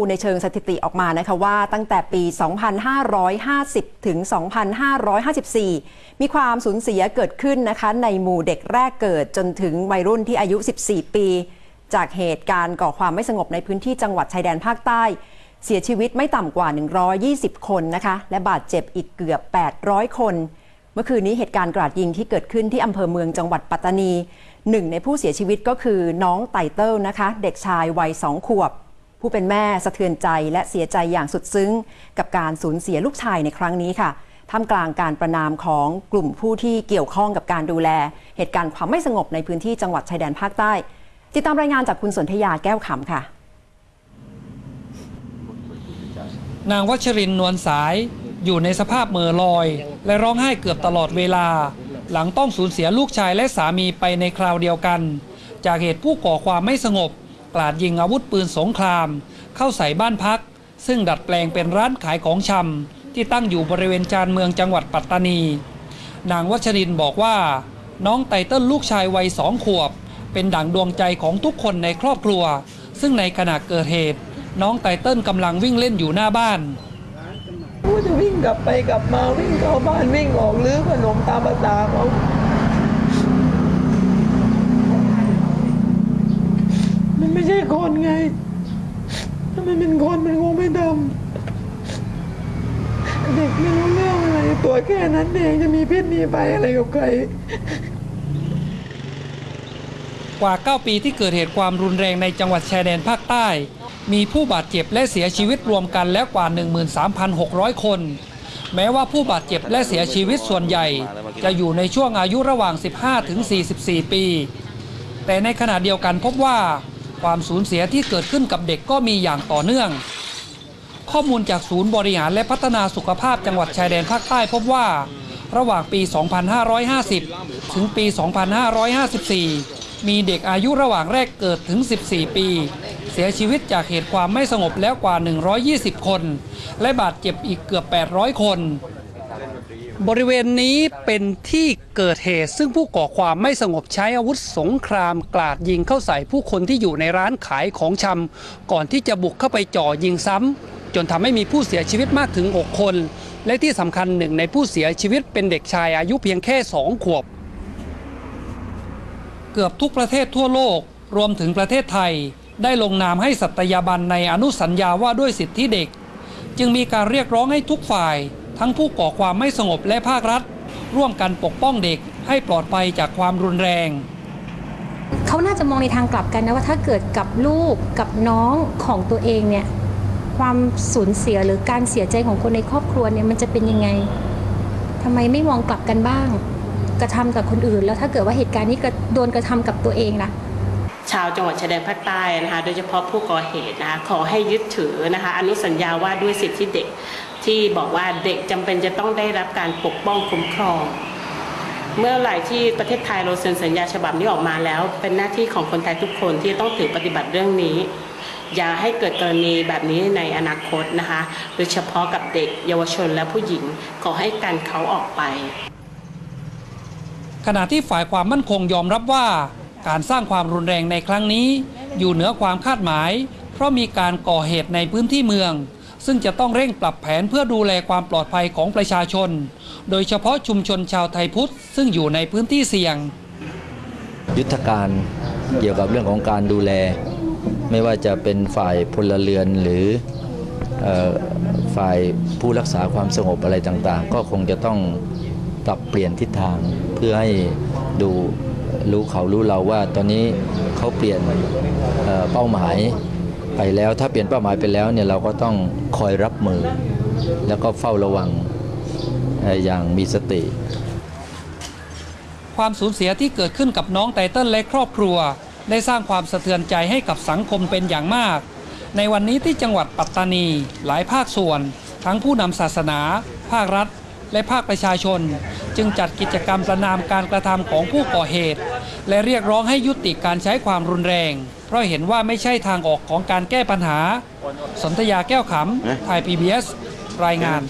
ูในเชิงสถิติออกมานะคะว่าตั้งแต่ปี 2550 ถึง 2554 มีความสูญเสียเกิดขึ้นนะคะในหมู่เด็กแรกเกิดจนถึงวัยรุ่นที่อายุ 14 ปี จากเหตุการณ์ก่อความไม่สงบในพื้นที่จังหวัดชายแดนภาคใต้ เสียชีวิตไม่ต่ำกว่า 120 คนนะคะและบาดเจ็บอีกเกือบ 800 คนเมื่อคืนนี้เหตุการณ์กราดยิงที่เกิดขึ้นที่อำเภอเมืองจังหวัดปัตตานีหนึ่งในผู้เสียชีวิตก็คือน้องไตเติลนะคะ เด็กชายวัยสองขวบ ผู้เป็นแม่สะเทือนใจและเสียใจอย่างสุดซึ้ง กับการสูญเสียลูกชายในครั้งนี้ค่ะท่ามกลางการประนามของกลุ่มผู้ที่เกี่ยวข้องกับการดูแล เหตุการณ์ความไม่สงบในพื้นที่จังหวัดชายแดนภาคใต้ ติดตามรายงานจากคุณสนธยาแก้วขำค่ะ นางวัชรินนวลสายอยู่ในสภาพเหม่อลอย และร้องไห้เกือบตลอดเวลา หลังต้องสูญเสียลูกชายและสามีไปในคราวเดียวกัน จากเหตุผู้ก่อความไม่สงบ กราดยิงอาวุธปืนสงคราม เข้าใส่บ้านพัก ซึ่งดัดแปลงเป็นร้านขายของชำที่ตั้งอยู่บริเวณจานเมืองจังหวัดปัตตานี นางวัชรินบอกว่า น้องไตเติ้ลลูกชายวัยสองขวบ เป็นดั่งดวงใจของทุกคนในครอบครัว ซึ่งในขณะเกิดเหตุ น้องไตเติ้ลกำลังวิ่งเล่นอยู่หน้าบ้านกูจะวิ่งกลับไปกลับมาวิ่งเข้าบ้านวิ่งออกลื้อขนมตามภาษาเขา มันไม่ใช่คนไง ถ้ามันเป็นคนมันคงไม่ทำเด็กไม่รู้เรื่องอะไร ตัวแค่นั้นเองจะมีพิษมีภัยอะไรกับใคร กว่า 9 ปีที่เกิดเหตุความรุนแรงในจังหวัดชายแดนภาคใต้ มีผู้บาดเจ็บและเสียชีวิตรวมกันแล้วกว่า 13,600 คน แม้ว่าผู้บาดเจ็บและเสียชีวิตส่วนใหญ่ จะอยู่ในช่วงอายุระหว่าง 15ถึง44 ปีแต่ในขณะเดียวกันพบว่า ความสูญเสียที่เกิดขึ้นกับเด็กก็มีอย่างต่อเนื่อง ข้อมูลจากศูนย์บริหารและพัฒนาสุขภาพจังหวัดชายแดนภาคใต้พบว่า ระหว่างปี 2550 ถึงปี 2554 มีเด็กอายุระหว่างแรกเกิดถึง 14 ปี เสียชีวิตจากเหตุความไม่สงบแล้วกว่า 120 คน และบาดเจ็บอีกเกือบ 800 คน บริเวณนี้เป็นที่เกิดเหตุ ซึ่งผู้ก่อความไม่สงบใช้อาวุธสงครามกราดยิงเข้าใส่ผู้คนที่อยู่ในร้านขายของชำก่อนที่จะบุกเข้าไปจ่อยิงซ้ำจนทำให้มีผู้เสียชีวิตมากถึง 6 คน และที่สำคัญหนึ่งในผู้เสียชีวิตเป็นเด็กชายอายุเพียงแค่ 2 ขวบ เกือบทุกประเทศทั่วโลกรวมถึงประเทศไทย ได้ลงนามให้สัตยาบันในอนุสัญญาว่าด้วยสิทธิเด็ก จึงมีการเรียกร้องให้ทุกฝ่าย ทั้งผู้ก่อความไม่สงบและภาครัฐ ร่วมกันปกป้องเด็กให้ปลอดภัยจากความรุนแรง เขาน่าจะมองในทางกลับกันนะว่าถ้าเกิดกับลูกกับน้องของตัวเองเนี่ยความสูญเสียหรือการเสียใจของคนในครอบครัวเนี่ยมันจะเป็นยังไงทำไมไม่มองกลับกันบ้าง กระทำกับคนอื่น แล้วถ้าเกิดว่าเหตุการณ์นี้กระโดนกระทำกับตัวเองล่ะชาวจังหวัดชายแดนภาคใต้นะคะโดยเฉพาะผู้ก่อเหตุนะคะขอให้ยึดถือนะคะอนุสัญญาว่าด้วยสิทธิเด็ก ที่บอกว่าเด็กจำเป็นจะต้องได้รับการปกป้องคุ้มครอง เมื่อไหร่ที่ประเทศไทยเราเซ็นสัญญาฉบับนี้ออกมาแล้ว เป็นหน้าที่ของคนไทยทุกคนที่ต้องถือปฏิบัติเรื่องนี้ อย่าให้เกิดกรณีแบบนี้ในอนาคตนะคะโดยเฉพาะกับเด็กเยาวชนและผู้หญิงขอให้กันเขาออกไป ขณะที่ฝ่ายความมั่นคงยอมรับว่า การสร้างความรุนแรงในครั้งนี้ อยู่เหนือความคาดหมาย เพราะมีการก่อเหตุในพื้นที่เมือง ซึ่งจะต้องเร่งปรับแผนเพื่อดูแลความปลอดภัยของประชาชน โดยเฉพาะชุมชนชาวไทยพุทธ ซึ่งอยู่ในพื้นที่เสี่ยง ยุทธการเกี่ยวกับเรื่องของการดูแล ไม่ว่าจะเป็นฝ่ายพลเรือนหรืออฝ่ายผู้รักษาความสงบอะไรต่างๆ ก็คงจะต้องปรับเปลี่ยนทิศทางเพื่อให้ดูรู้เขารู้เราว่าตอนนี้เขาเปลี่ยนเเป้าหมาย ไปแล้ว ถ้าเปลี่ยนเป้าหมายไปแล้วเนี่ยเราก็ต้องคอยรับมือ แล้วก็เฝ้าระวังอย่างมีสติ ความสูญเสียที่เกิดขึ้นกับน้องไตเติ้ลและครอบครัว ได้สร้างความสะเทือนใจให้กับสังคมเป็นอย่างมาก ในวันนี้ที่จังหวัดปัตตานี หลายภาคส่วน ทั้งผู้นำศาสนา ภาครัฐ และภาคประชาชน จึงจัดกิจกรรมประนามการกระทำของผู้ก่อเหตุ และเรียกร้องให้ยุติการใช้ความรุนแรง เพราะเห็นว่าไม่ใช่ทางออกของการแก้ปัญหา สนธยาแก้วขำไทย PBS รายงาน